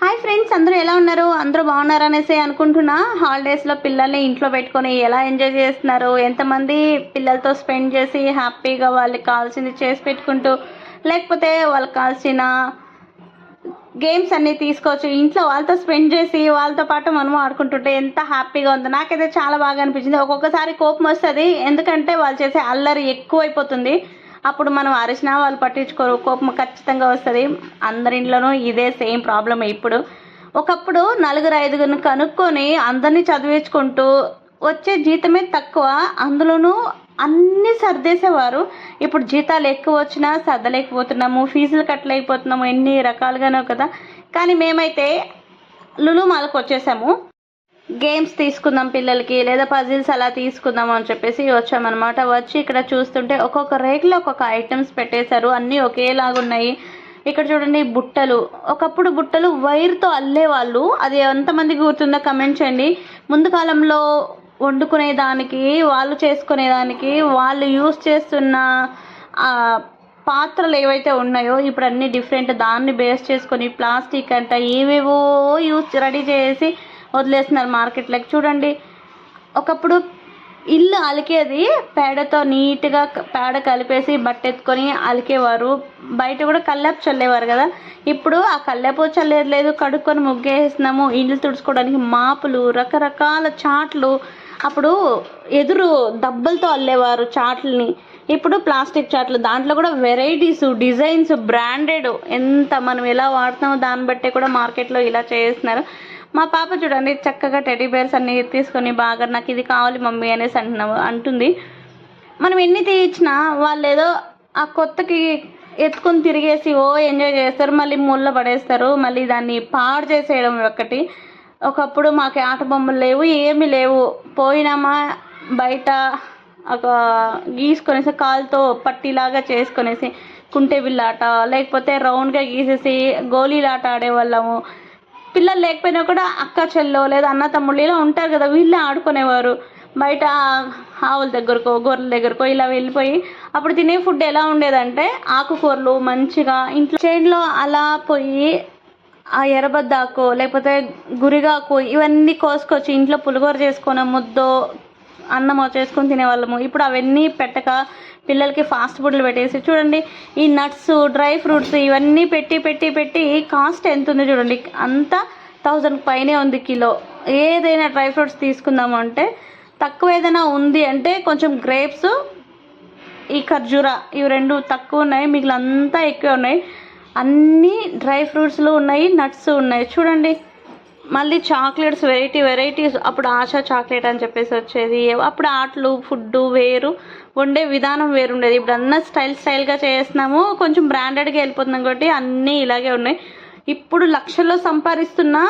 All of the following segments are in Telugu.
హాయ్ ఫ్రెండ్స్ అందరూ ఎలా ఉన్నారు? అందరూ బాగున్నారు అనేసి అనుకుంటున్నా. హాలిడేస్లో పిల్లల్ని ఇంట్లో పెట్టుకొని ఎలా ఎంజాయ్ చేస్తున్నారు? ఎంతమంది పిల్లలతో స్పెండ్ చేసి హ్యాపీగా వాళ్ళకి కావాల్సింది చేసి పెట్టుకుంటూ లేకపోతే వాళ్ళకి కావాల్సిన గేమ్స్ అన్ని తీసుకోవచ్చు. ఇంట్లో వాళ్ళతో స్పెండ్ చేసి వాళ్ళతో పాటు మనం ఆడుకుంటుంటే ఎంత హ్యాపీగా ఉందో. నాకైతే చాలా బాగా అనిపించింది. ఒక్కొక్కసారి కోపం వస్తుంది. ఎందుకంటే వాళ్ళు చేసే అల్లరి ఎక్కువైపోతుంది. అప్పుడు మనం అరిచినా వాళ్ళు పట్టించుకోరు. కోపం ఖచ్చితంగా వస్తుంది. అందరి ఇంట్లోనూ ఇదే సేమ్ ప్రాబ్లం ఇప్పుడు. ఒకప్పుడు నలుగురు ఐదుగురిని కనుక్కొని అందరినీ చదివించుకుంటూ వచ్చే జీతమే తక్కువ. అందులోనూ అన్నీ సర్దేసేవారు. ఇప్పుడు జీతాలు ఎక్కువ వచ్చినా సర్దలేకపోతున్నాము ఫీజులు కట్టలేకపోతున్నాము ఎన్ని రకాలుగానో కదా. కానీ మేమైతే లులు మాలకు వచ్చేసాము. గేమ్స్ తీసుకుందాం పిల్లలకి లేదా పజిల్స్ అలా తీసుకుందాం అని చెప్పేసి వచ్చామన్నమాట. వచ్చి ఇక్కడ చూస్తుంటే ఒక్కొక్క రేకులో ఒక్కొక్క ఐటమ్స్ పెట్టేశారు. అన్నీ ఒకేలాగా ఉన్నాయి. ఇక్కడ చూడండి బుట్టలు. ఒకప్పుడు బుట్టలు వైర్తో అల్లేవాళ్ళు. అది ఎంతమందికి గుర్తుందో కమెంట్ చేయండి. ముందు కాలంలో వండుకునే దానికి వాళ్ళు చేసుకునే దానికి వాళ్ళు యూస్ చేస్తున్న పాత్రలు ఏవైతే ఉన్నాయో ఇప్పుడు అన్ని డిఫరెంట్. దాన్ని బేస్ చేసుకొని ప్లాస్టిక్ అంట ఏవేవో యూస్ రెడీ చేసి వదిలేస్తున్నారు మార్కెట్లోకి చూడండి ఒకప్పుడు ఇల్లు అలికేది పేడతో నీట్గా పేడ కలిపేసి బట్టెత్తుకొని అలికేవారు. బయట కూడా కల్లాపు చల్లేవారు కదా. ఇప్పుడు ఆ కల్లాపు చల్లేది లేదు. కడుక్కొని ముగ్గేస్తున్నాము. ఇల్లు తుడుచుకోవడానికి మాపులు రకరకాల చాట్లు. అప్పుడు ఎదురు దబ్బలతో అల్లేవారు చాట్లని. ఇప్పుడు ప్లాస్టిక్ చాట్లు. దాంట్లో కూడా వెరైటీస్ డిజైన్స్ బ్రాండెడ్. ఎంత మనం ఎలా వాడుతామో దాన్ని బట్టే కూడా మార్కెట్లో ఇలా చేస్తున్నారు. మా పాప చూడండి చక్కగా టెడీ బేర్స్ అన్ని తీసుకొని బాగా నాకు ఇది కావాలి మమ్మీ అనేసి అంటున్నాము అంటుంది. మనం ఎన్ని తీయించినా వాళ్ళు ఏదో ఆ కొత్తకి ఎత్తుకొని తిరిగేసి ఓ ఎంజాయ్ చేస్తారు. మళ్ళీ ముళ్ళ పడేస్తారు. మళ్ళీ దాన్ని పాడు చేసేయడం ఒకటి. ఒకప్పుడు మాకు ఆట బొమ్మలు లేవు ఏమీ లేవు. పోయినామా బయట ఒక గీసుకొనేసి కాలుతో పట్టిలాగా చేసుకొనేసి కుంటే బిల్లాట లేకపోతే రౌండ్గా గీసేసి గోళీలాట ఆడేవాళ్ళము. పిల్లలు లేకపోయినా కూడా అక్క చెల్లో లేదా అన్న తమ్ముళ్ళు ఇలా ఉంటారు కదా వీళ్ళే ఆడుకునేవారు. బయట ఆవుల దగ్గరకో గొర్రెల దగ్గరకో ఇలా వెళ్ళిపోయి అప్పుడు తినే ఫుడ్ ఎలా ఉండేదంటే ఆకుకూరలు మంచిగా ఇంట్లో చేన్లో అలా పోయి ఆ ఎర్రబద్దాకు లేకపోతే గురిగాకు ఇవన్నీ కోసుకొచ్చి ఇంట్లో పులిగోర చేసుకొని ముద్దో అన్నం చేసుకొని తినేవాళ్ళము. ఇప్పుడు అవన్నీ పెట్టక పిల్లలకి ఫాస్ట్ ఫుడ్లు పెట్టేసి చూడండి ఈ నట్స్ డ్రై ఫ్రూట్స్ ఇవన్నీ పెట్టి పెట్టి పెట్టి కాస్ట్ ఎంత ఉంది చూడండి. అంతా థౌజండ్ పైనే ఉంది కిలో. ఏదైనా డ్రై ఫ్రూట్స్ తీసుకుందాము అంటే తక్కువ ఏదైనా ఉంది అంటే కొంచెం గ్రేప్స్ ఈ ఖర్జూరా ఇవి రెండు తక్కువ ఉన్నాయి మిగిలినంతా ఎక్కువ ఉన్నాయి. అన్నీ డ్రై ఫ్రూట్స్లు ఉన్నాయి నట్స్ ఉన్నాయి. చూడండి మళ్ళీ చాక్లెట్స్ వెరైటీ వెరైటీస్. అప్పుడు ఆశా చాక్లెట్ అని చెప్పేసి వచ్చేది. అప్పుడు ఆటలు ఫుడ్ వేరు వండే విధానం వేరు ఉండేది ఇప్పుడు అన్న స్టైల్ స్టైల్గా చేస్తున్నాము. కొంచెం బ్రాండెడ్గా వెళ్ళిపోతున్నాం కాబట్టి అన్నీ ఇలాగే ఉన్నాయి. ఇప్పుడు లక్షల్లో సంపాదిస్తున్నా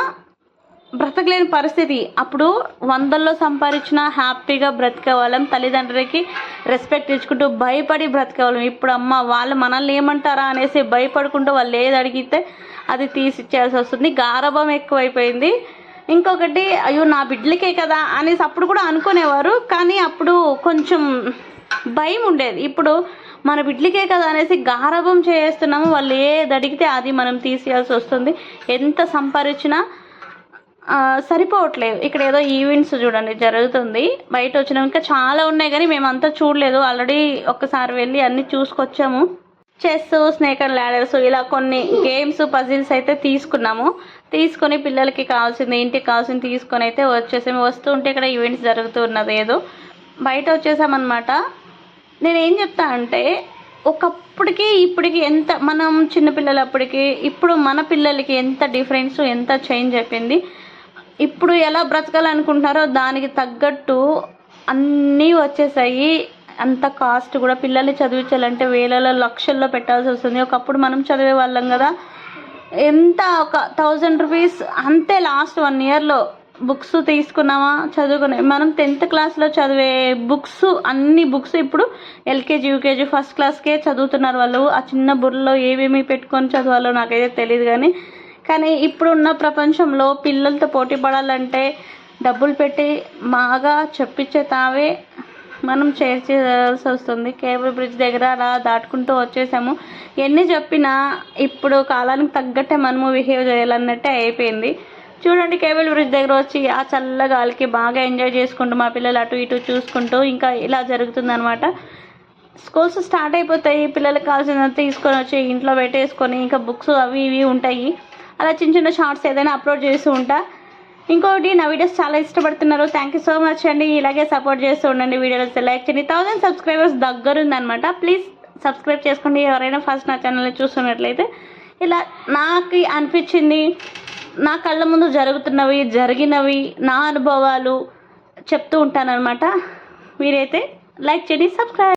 బ్రతకలేని పరిస్థితి. అప్పుడు వందల్లో సంపాదించిన హ్యాపీగా బ్రతకవాళ్ళం. తల్లిదండ్రులకి రెస్పెక్ట్ ఇచ్చుకుంటూ భయపడి బ్రతికేవాళ్ళం. ఇప్పుడు అమ్మ వాళ్ళు మనల్ని ఏమంటారా అనేసి భయపడుకుంటూ వాళ్ళు ఏది అడిగితే అది తీసిచ్చేయాల్సి వస్తుంది. గారభం ఎక్కువైపోయింది. ఇంకొకటి అయ్యో నా బిడ్డలకే కదా అనేసి అప్పుడు కూడా అనుకునేవారు. కానీ అప్పుడు కొంచెం భయం ఉండేది. ఇప్పుడు మన బిడ్లకే కదా అనేసి గారభం చేస్తున్నాము. వాళ్ళు ఏది అడిగితే అది మనం తీసేయాల్సి వస్తుంది. ఎంత సంపాదించినా సరిపోవట్లేదు. ఇక్కడ ఏదో ఈవెంట్స్ చూడండి జరుగుతుంది. బయట వచ్చినాం. ఇంకా చాలా ఉన్నాయి కానీ మేము చూడలేదు. ఆల్రెడీ ఒక్కసారి వెళ్ళి అన్నీ చూసుకొచ్చాము. చెస్ స్నేక్ అండ్ ల్యాడర్స్ ఇలా కొన్ని గేమ్స్ పజిల్స్ అయితే తీసుకున్నాము. తీసుకొని పిల్లలకి కావాల్సింది ఇంటికి కావాల్సింది తీసుకొని అయితే వచ్చేసాము. వస్తూ ఉంటే ఇక్కడ ఈవెంట్స్ జరుగుతూ ఉన్నది ఏదో. బయట వచ్చేసామన్నమాట. నేను ఏం చెప్తా అంటే ఒకప్పటికి ఇప్పటికి ఎంత మనం చిన్నపిల్లలప్పటికి ఇప్పుడు మన పిల్లలకి ఎంత డిఫరెన్స్ ఎంత చేంజ్ అయిపోయింది. ఇప్పుడు ఎలా బ్రతకాలనుకుంటున్నారో దానికి తగ్గట్టు అన్నీ వచ్చేసాయి. అంత కాస్ట్ కూడా పిల్లల్ని చదివించాలంటే వేలలో లక్షల్లో పెట్టాల్సి వస్తుంది. ఒకప్పుడు మనం చదివే వాళ్ళం కదా. ఎంత ఒక థౌజండ్ రూపీస్ అంతే లాస్ట్ వన్ ఇయర్లో బుక్స్ తీసుకున్నామా చదువుకునే మనం టెన్త్ క్లాస్లో చదివే బుక్స్ అన్ని బుక్స్ ఇప్పుడు ఎల్కేజీ యూకేజీ ఫస్ట్ క్లాస్కే చదువుతున్నారు వాళ్ళు. ఆ చిన్న బుర్రలో ఏమేమి పెట్టుకొని చదవాలో నాకైతే తెలియదు కానీ కానీ ఇప్పుడున్న ప్రపంచంలో పిల్లలతో పోటీ పడాలంటే డబ్బులు పెట్టి బాగా చెప్పించే తావే మనం షేర్ చేయాల్సి వస్తుంది. కేబుల్ బ్రిడ్జ్ దగ్గర అలా దాటుకుంటూ వచ్చేసాము. ఎన్ని చెప్పినా ఇప్పుడు కాలానికి తగ్గట్టే మనము బిహేవ్ చేయాలన్నట్టే అయిపోయింది. చూడండి కేబుల్ బ్రిడ్జ్ దగ్గర వచ్చి ఆ చల్ల గాలికి బాగా ఎంజాయ్ చేసుకుంటూ మా పిల్లలు అటు ఇటు చూసుకుంటూ ఇంకా ఇలా జరుగుతుందనమాట స్కూల్స్ స్టార్ట్ అయిపోతాయి. పిల్లలకు కావాల్సినంత తీసుకొని వచ్చి ఇంట్లో పెట్టేసుకొని ఇంకా బుక్స్ అవి ఇవి ఉంటాయి. అలా చిన్న చిన్న షార్ట్స్ ఏదైనా అప్లోడ్ చేస్తూ ఉంటా. ఇంకోటి నా వీడియోస్ చాలా ఇష్టపడుతున్నారు. థ్యాంక్ యూ సో మచ్ అండి. ఇలాగే సపోర్ట్ చేస్తూ ఉండండి వీడియోస్ లైక్ చేయండి. థౌసండ్ సబ్స్క్రైబర్స్ దగ్గరుందనమాట ప్లీజ్ సబ్స్క్రైబ్ చేసుకోండి. ఎవరైనా ఫస్ట్ నా ఛానల్ని చూస్తున్నట్లయితే. ఇలా నాకు అనిపించింది. నా కళ్ళ ముందు జరుగుతున్నవి జరిగినవి నా అనుభవాలు చెప్తూ ఉంటానన్నమాట. మీరైతే లైక్ చేయండి సబ్స్క్రైబ్